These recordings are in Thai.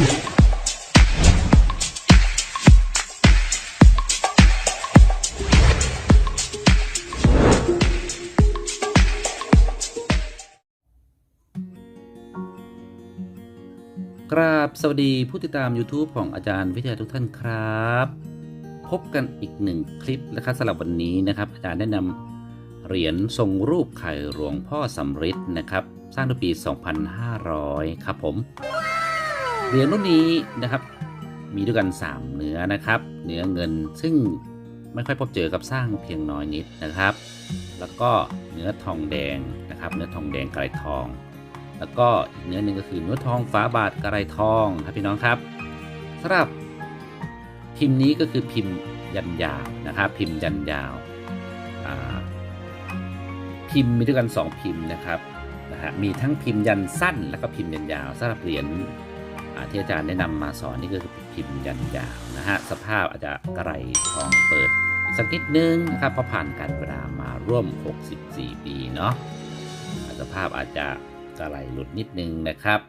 กราบสวัสดีผู้ติดตาม YouTube ของอาจารย์วิทยาทุกท่านครับ พบกันอีกหนึ่งคลิปนะครับสำหรับวันนี้นะครับ อาจารย์ได้นำเหรียญทรงรูปไข่หลวงพ่อสำริดนะครับ สร้างในปี 2500 ครับผม เหรียญรุ่นนี้นะครับ มีด้วยกัน 3 เนื้อนะครับ เนื้อเงินซึ่งไม่ค่อยพบเจอกับสร้างเพียงน้อยนิดนะครับ แล้วก็เนื้อทองแดงนะครับ เนื้อทองแดงไกรทอง แล้วก็อีกเนื้อหนึ่งก็คือเนื้อทองฝาบาทกระไรทองครับพี่น้องครับสำหรับพิมพ์นี้ก็คือพิมพ์ยันยาวนะครับ พิมพ์ยันยาวพิมพ์มีด้วยกัน 2 พิมพ์นะครับนะฮะมีทั้งพิมพ์ยันสั้น แล้วก็พิมพ์ยันยาวสำหรับเหรียญ ที่อาจารย์ได้นำมาสอนนี่ก็คือพิมพ์ยันยาวนะฮะสภาพอาจจะกระไรทองเปิดสักนิดนึงนะครับเพราะผ่านการเวลามาร่วม 64 ปีเนาะสภาพอาจจะกระไหลหลุดนิดนึงนะครับ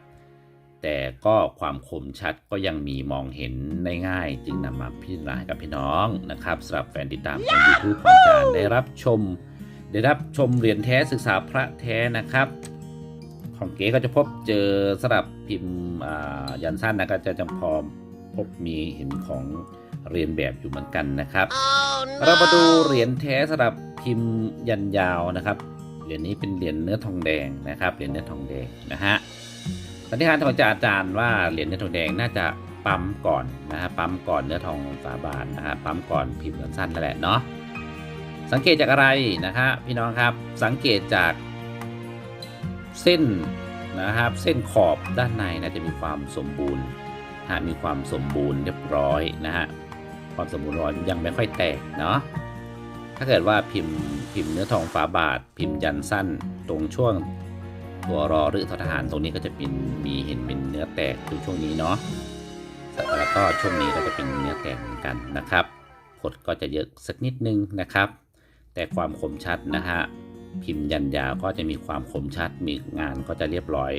แต่ก็ความคมชัดก็ยังมีมองเห็นได้ง่าย จึงนำมาพิจารณาให้กับพี่น้องนะครับสำหรับแฟนติดตามของ YouTube ของอาจารย์ได้รับชม ได้รับชมเรียญแท้ศึกษาพระแท้นะครับ ของเก๋ก็จะพบเจอสำหรับพิมพ์อ่ายันสั้นนะก็จะจำพอพบมีเห็นของเรียนแบบอยู่เหมือนกันนะครับเรามาดูเหรียญแท้สำหรับพิมพ์ยันยาวนะครับเหรียญนี้เป็นเหรียญเนื้อทองแดงนะครับเหรียญเนื้อทองแดงนะฮะสันนิษฐานของอาจารย์ว่าเหรียญเนื้อทองแดงน่าจะปั๊มก่อนนะฮะปั๊มก่อนเนื้อทองฝาบาทนะฮะปั๊มก่อนพิมพ์สั้นๆนั่นแหละเนาะสังเกตจากอะไรนะฮะพี่น้องครับสังเกตจาก เส้นนะครับ เส้นขอบด้านในนะจะมีความสมบูรณ์ฮะมีความสมบูรณ์เรียบร้อยนะฮะความสมบูรณ์ร้อยยังไม่ค่อยแตกเนาะถ้าเกิดว่าพิมพ์พิมพ์เนื้อทองฝาบาท พิมพ์ยันสั้นตรงช่วงตัวรอหรือททหารตรงนี้ก็จะเป็นมีเห็นเป็นเนื้อแตกตรงช่วงนี้เนาะแล้วก็ช่วงนี้ก็จะเป็นเนื้อแตกเหมือนกันนะครับผดก็จะเยอะสักนิดนึงนะครับ แต่ความคมชัดนะฮะ พิมพ์ยันยาวก็จะมีความคมชัด มีงานก็จะเรียบร้อย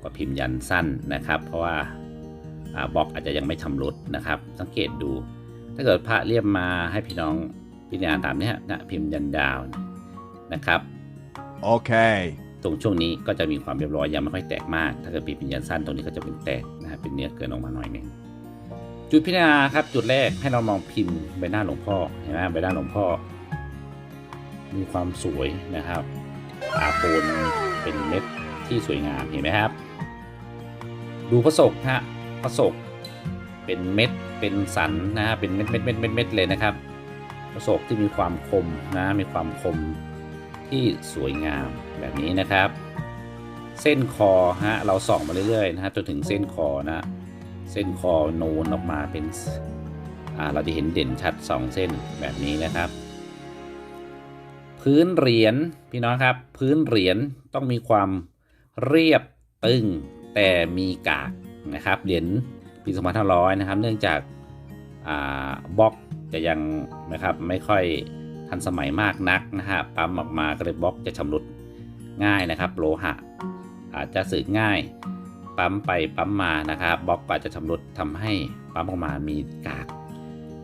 กว่าพิมพ์ยันสั้นนะครับ เพราะว่าอ่าบล็อกอาจจะยังไม่ชำรุดนะครับ สังเกตดู ถ้าเกิดพระเรียบมาให้พี่น้องพิจารณาตามเนี้ยนะพิมพ์ยันดาวนะครับ Okay. ตรงช่วงนี้ก็จะมีความเรียบร้อยยังไม่ค่อยแตกมาก ถ้าเกิดพิมพ์ยันสั้นตรงนี้ก็จะเป็นแตกนะฮะเป็นเนื้อเกินออกมาหน่อยหนึงจุดพิจารณาครับจุดแรกให้เรามองพิมพ์ใบหน้าหลวงพ่อเห็นไหมใบหน้าหลวงพ่อ มีความสวยนะครับตาโปนเป็นเม็ดที่สวยงามเห็นไหมครับ ดูพระศกฮะพระศกเป็นเม็ดเป็นสันนะฮะเป็นเม็ดเม็ดเม็ดเม็ดเม็ดเลยนะครับพระศกที่มีความคมนะมีความคมที่สวยงามแบบนี้นะครับ เส้นคอฮะเราส่องมาเรื่อยๆนะฮะจนถึงเส้นคอนะเส้นคอโนนออกมาเป็นอ่าเราจะเห็นเด่นชัด 2 เส้นแบบนี้นะครับ พื้นเหรียญพี่น้องครับ พื้นเหรียญต้องมีความเรียบตึงแต่มีกากนะครับเหรียญปี2500นะครับ เนื่องจากาบล็อกจะยังนะครับไม่ค่อยทันสมัยมากนักนะฮะปั๊มออกมาก็เลยบล็อกจะชำรุดง่ายนะครับ โลหะ อาจจะสึกง่าย ปั๊มไปปั๊มมานะครับบล็อกอาจจะชำรุดทำให้ปั๊มออกมามีกาก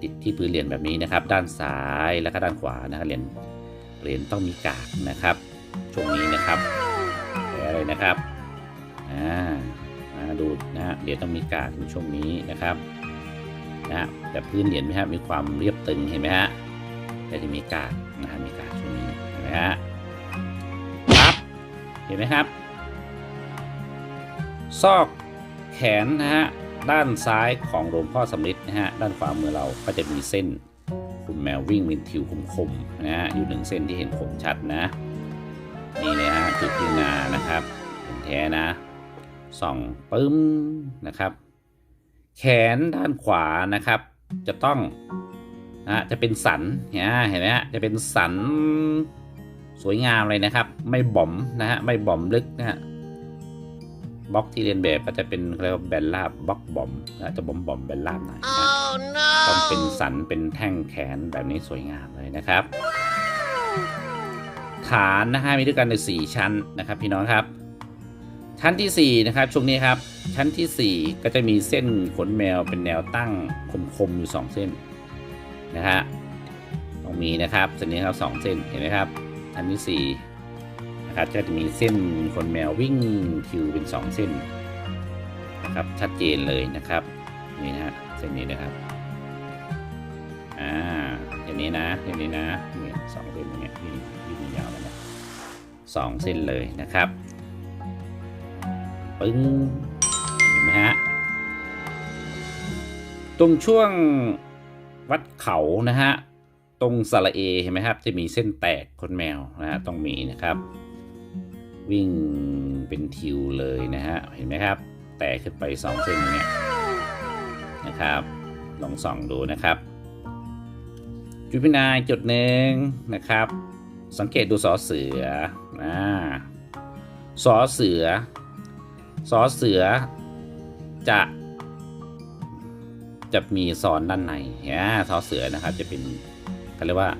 ติดที่พื้นเหรียญแบบนี้นะครับ ด้านซ้ายและก็ด้านขวานะครับเหรียญ เหรียญต้องมีกากนะครับ ช่วงนี้นะครับอะไรนะครับอ่ามาดูนะฮะเหรียญต้องมีกากในช่วงนี้นะครับนะแต่พื้นเหรียญไหมครับมีความเรียบตึงเห็นไหมฮะแต่จะมีกากนะฮะมีกากช่วงนี้เห็นไหมฮะปั๊บเห็นไหมครับ ซอกแขนนะฮะด้านซ้ายของหลวงพ่อสำริดนะฮะด้านขวามือเราก็จะมีเส้น คุณแมววิ่งเป็นทิวคมๆนะฮะอยู่หนึ่งเส้นที่เห็นคมชัดนะ นี่เลยฮะจุดพิจารณานะครับเป็นแท้นะส่องปึ้มนะครับ แขนด้านขวานะครับ จะต้องนะจะเป็นสันเนี่ยเห็นไหมฮะจะเป็นสันสวยงามเลยนะครับ ไม่บ่อมนะฮะไม่บ่อมลึกนะฮะบล็อกที่เรียนแบบก็จะเป็นเรียกว่าแบนราบบล็อกบอมนะจะบอมบอมแบนราบหน่อยนะ ต้องเป็นสันเป็นแท่งแขนแบบนี้สวยงามเลยนะครับ ฐานนะฮะมีด้วยกันในสี่ชั้นนะครับ พี่น้องครับ ชั้นที่สี่นะครับช่วงนี้ครับ ชั้นที่สี่ก็จะมีเส้นขนแมวเป็นแนวตั้งคมๆอยู่สองเส้นนะฮะต้องมีนะครับเส้นนี้ครับสองเส้นเห็นไหมครับชั้นที่สี่นะครับจะมีเส้นขนแมววิ่งคิวเป็นสองเส้นนะครับชัดเจนเลยนะครับนี่นะฮะ เส้นนี้นะครับอ่าอย่างนี้นะอย่างนี้นะนี่สองเส้นอย่างเงี้ยวิ่งวิ่ยาวแล้วนะสองเส้นเลยนะครับปึ้งเห็นไหมฮะตรงช่วงวัดเขานะฮะตรงสระเอเห็นไหมครับ จะมีเส้นแตกคนแมวนะฮะต้องมีนะครับ วิ่งเป็นทิวเลยนะฮะเห็นไหมครับ แตกขึ้นไปสองเส้นอย่างเงี้ย นะครับ ลองส่องดูนะครับ จุดพินายจุดหนึ่งนะครับ สังเกตดูสอเสืออ่าสอเสือซอเสือจะจะมีซ้อนด้านในอ่าซอเสือนะครับจะเป็นเขาเรียกว่า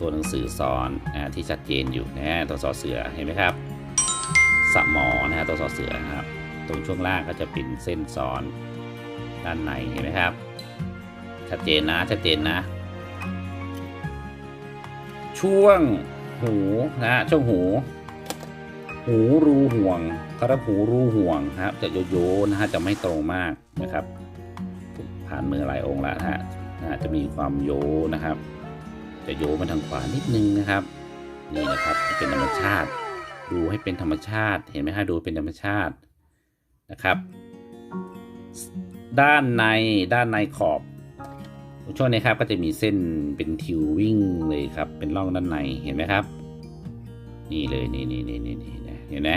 ตัวหนังสือซ้อนอ่าที่ชัดเจนอยู่นะตัวซอเสือเห็นไหมครับสมอนะฮะตัวซอเสือครับ ตรงช่วงล่างก็จะเป็นเส้นซ้อน ด้านในเห็นไหมครับ ชัดเจนนะชัดเจนนะ ช่วงหูนะฮะช่วงหู หูรูห่วงกระหูรูห่วงครับ จะโยโย่นะฮะจะไม่ตรงมากนะครับ ผ่านมือหลายองค์แล้วนะฮะนะฮะจะมีความโยนะครับ จะโยมาทางขวานิดนึงนะครับนี่นะครับเป็นธรรมชาติ ดูให้เป็นธรรมชาติเห็นไหมฮะดูเป็นธรรมชาตินะครับ ด้านในด้านในขอบช่วงนี้ครับก็จะมีเส้นเป็นทิววิ่งเลยครับเป็นร่องด้านในเห็นไหมครับ นี่เลยนี่นี่นี่นี่นี่นะเห็นไหม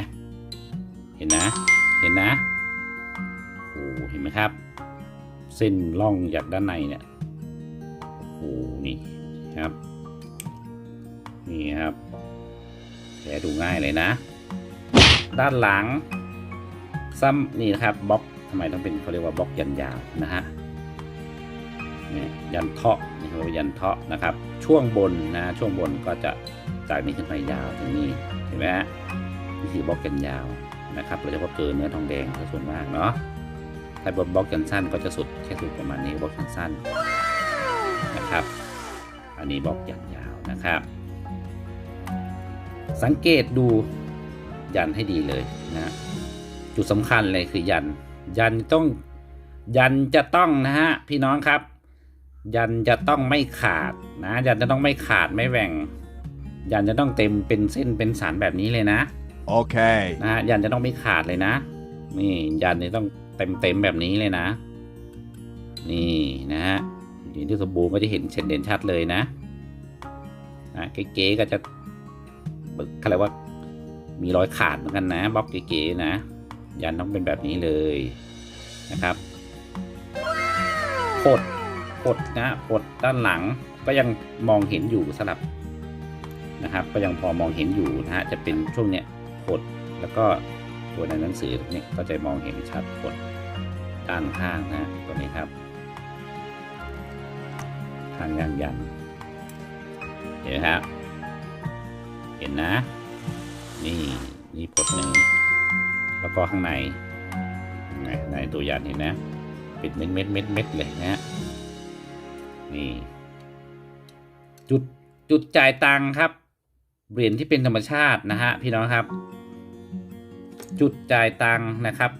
เห็นนะเห็นนะโอ้เห็นไหมครับ เส้นร่องจากด้านในเนี่ยโอ้นี่ครับนี่ครับแผลดูง่ายเลยนะ ด้านหลังซ้ำนี่นะครับบล็อก ทำไมต้องเป็นเขาเรียกว่าบล็อกยันยาวนะฮะเนี่ยยันเทาะนี่เขาเรียกว่ายันเทาะนะครับ ช่วงบนนะช่วงบนก็จะจากนี้ขึ้นไปยาวถึงนี่เห็นไหมฮะนี่คือบล็อกยันยาวนะครับเราจะพบเจอเนื้อทองแดงส่วนมากเนาะถ้าบนบล็อกยันสั้นก็จะสุดแค่สุดประมาณนี้บล็อกยันสั้นนะครับ อันนี้บล็อกยันยาวนะครับ สังเกตดูยันให้ดีเลยนะจุดสำคัญเลยคือยัน ยันต้องยันจะต้องนะฮะพี่น้องครับ ยันจะต้องไม่ขาดนะยันจะต้องไม่ขาดไม่แหว่ง ยันจะต้องเต็มเป็นเส้นเป็นสารแบบนี้เลยนะ Okay. นะฮะยันจะต้องไม่ขาดเลยนะ นี่ยันนี่ต้องเต็มเต็มๆแบบนี้เลยนะ นี่นะฮะอย่างที่สมบูรณ์ก็จะเห็นเช่นเด่นชัดเลยนะอะเก๋ๆก็จะเขาเรียกว่ามีรอยขาดเหมือนกันนะบล็อกเก๋ๆนะ ยันต้องเป็นแบบนี้เลยนะครับขดขดนะขดด้านหลังก็ยังมองเห็นอยู่สลับนะครับ ก็ยังพอมองเห็นอยู่นะฮะจะเป็นช่วงเนี้ยขดแล้วก็ตัวในหนังสือเนี่ยก็จะมองเห็นชัดขดด้านข้างนะตัวนี้ครับทางยางยันเห็นไหมครับเห็นนะ นี่นี่ปลดหนึ่ง แล้วก็ข้างในในตัวยันเห็นนะป็นเม็ดเม็ดเม็ดเม็ดเลยนะฮะนี่จุดจุดจ่ายตังค์ครับเหรียญที่เป็นธรรมชาตินะฮะพี่น้องครับ จุดจ่ายตังค์นะครับ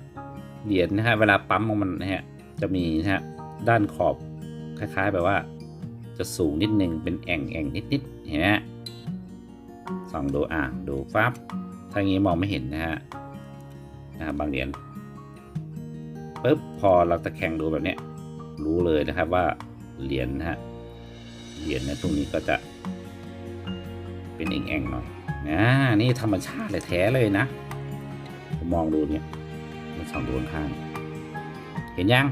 เหรียญนะฮะเวลาปั๊มของมันนะฮะจะมีนะฮะด้านขอบคล้ายๆแบบว่า จะสูงนิดนึงเป็นแอ่งแอ่งนิดนิดๆเห็นไหมฮะส่องดูอะดูปั๊บถ้างี้มองไม่เห็นนะฮะ นะครับบางเหรียญปุ๊บพอเราตะแคงดูแบบนี้รู้เลยนะครับว่าเหรียญนะฮะเหรียญนะตรงนี้ก็จะเป็นแอ่งๆหน่อยนะนี่ธรรมชาติเลยแท้เลยนะ ผมมองดูเนี่ยมันสองดูข้าง เห็นยัง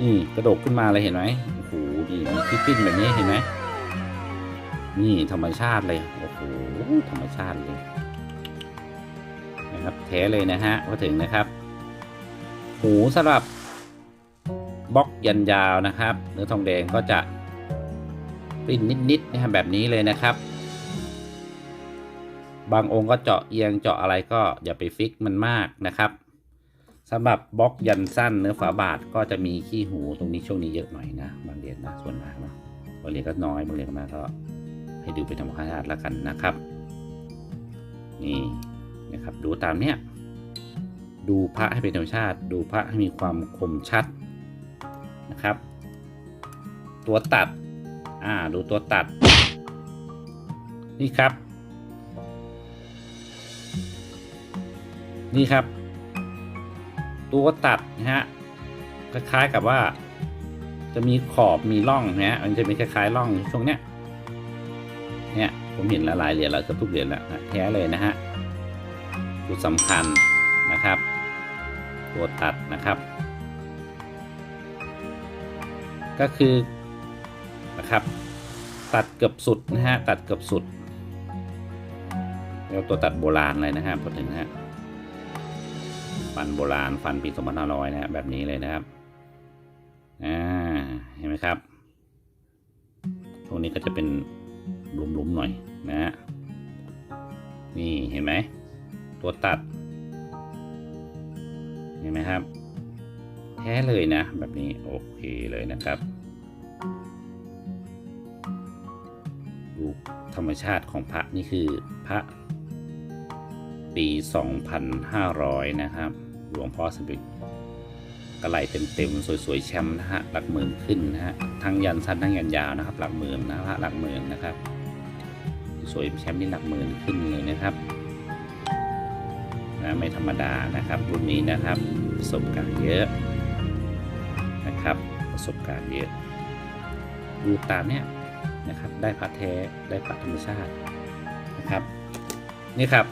นี่กระโดดขึ้นมาเลยเห็นไหมโอ้โหดีมีคลิปปิ้นแบบนี้เห็นไหมนี่ธรรมชาติเลยโอ้โหธรรมชาติเลย แท้เลยนะฮะพอถึงนะครับ หูสำหรับบล็อกยันยาวนะครับ เนื้อทองแดงก็จะปริ้นนิดๆนะครับแบบนี้เลยนะครับ บางองค์ก็เจาะเอียงเจาะอะไรก็อย่าไปฟิกมันมากนะครับสำหรับบล็อกยันสั้นเนื้อฝาบาทก็จะมีขี้หูตรงนี้ช่วงนี้เยอะหน่อยนะบางเรียญนะส่วนมากเนาะบางเรียญก็น้อยบางเรียญก็มากก็ให้ดูเป็นธรรมชาติแล้วกันนะครับ นี่ นะครับ ดูตามเนี้ยดูพระให้เป็นธรรมชาติ ดูพระให้มีความคมชัดนะครับ ตัวตัดอ่าดูตัวตัด นี่ครับ นี่ครับ ตัวตัดนะฮะคล้ายๆกับว่า จะมีขอบมีร่องนะฮะมันจะมีคล้ายๆร่องช่วงเนี้ยเนี่ยผมเห็นหลายๆเหรียญแล้วเกือบทุกเหรียญแล้วแท้เลยนะฮะ จุดสำคัญนะครับ ตัวตัดนะครับ ก็คือนะครับ ตัดเกือบสุดนะฮะตัดเกือบสุดแล้วตัวตัดโบราณเลยนะฮะพูดถึงฮะฟันโบราณฟันปี2500นะฮะแบบนี้เลยนะครับอ่าเห็นไหมครับช่วงนี้ก็จะเป็นหลุมๆหน่อยนะฮะนี่เห็นไหม ตัวตัด เห็นไหมครับ แท้เลยนะ แบบนี้โอเคเลยนะครับดูธรรมชาติของพระนี่คือพระปี 2,500 นะครับ หลวงพ่อสมเด็จกระไหลเต็มๆ สวยๆแชมป์นะฮะ หลักหมื่นขึ้นนะฮะ ทั้งยันสั้นทั้งยันยาวนะครับ หลักหมื่นนะพระหลักหมื่นนะครับ สวยแชมป์นี่หลักหมื่นขึ้นเลยนะครับ นะไม่ธรรมดานะครับ รุ่นนี้นะครับประสบการณ์เยอะนะครับประสบการณ์เยอะดูตามเนี้ยนะครับได้พระแท้ได้พระธรรมชาตินะครับนี่ครับ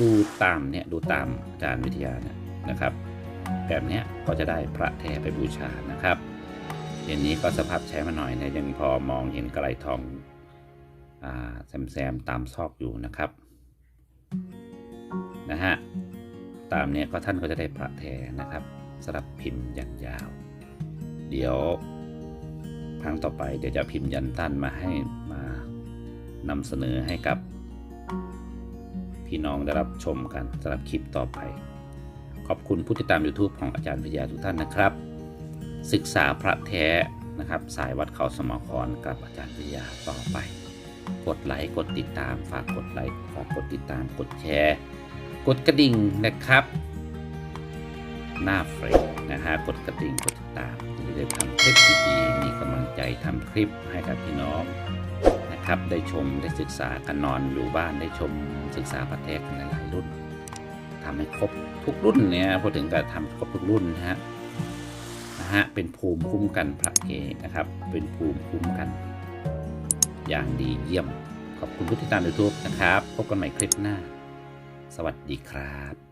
ดูตามเนี่ยดูตามอาจารย์วิทยาเนี่ยนะครับ แบบเนี้ยก็จะได้พระแท้ไปบูชานะครับเดี๋ยวนี้ก็สภาพใช้มาหน่อยนะยังพอมองเห็นกระไรทองอ่าแซมๆตามซอกอยู่นะครับ นะฮะตามเนี้ยก็ท่านก็จะได้พระแท้นะครับสำหรับพิมพ์ยันยาว เดี๋ยวครั้งต่อไปเดี๋ยวจะพิมพ์ยันตั้นมาให้มานำเสนอให้กับพี่น้องได้รับชมกันสำหรับคลิปต่อไป ขอบคุณผู้ติดตาม YouTube ของอาจารย์พยาทุกท่านนะครับ ศึกษาพระแท้นะครับ สายวัดเขาสมอครกับอาจารย์พยาต่อไป กดไลค์กดติดตาม ฝากกดไลค์ฝากกดติดตามกดแชร์ กดกระดิ่งนะครับ หน้าเฟรมนะฮะกดกระดิ่งกดติดตามจะได้ทำคลิปดีๆมีกำลังใจทำคลิปให้กับพี่น้องนะครับ ได้ชมได้ศึกษากันนอนอยู่บ้านได้ชมศึกษาประเทศกันหลายๆรุ่นทำให้ครบทุกรุ่นเนี่ยพูดถึงการทำครบทุกรุ่นนะฮะนะฮะเป็นภูมิคุ้มกันพระเอกนะครับ เป็นภูมิคุ้มกัน อย่างดีเยี่ยม ขอบคุณผู้ติดตาม YouTube นะครับ พบกันใหม่คลิปหน้า สวัสดีครับ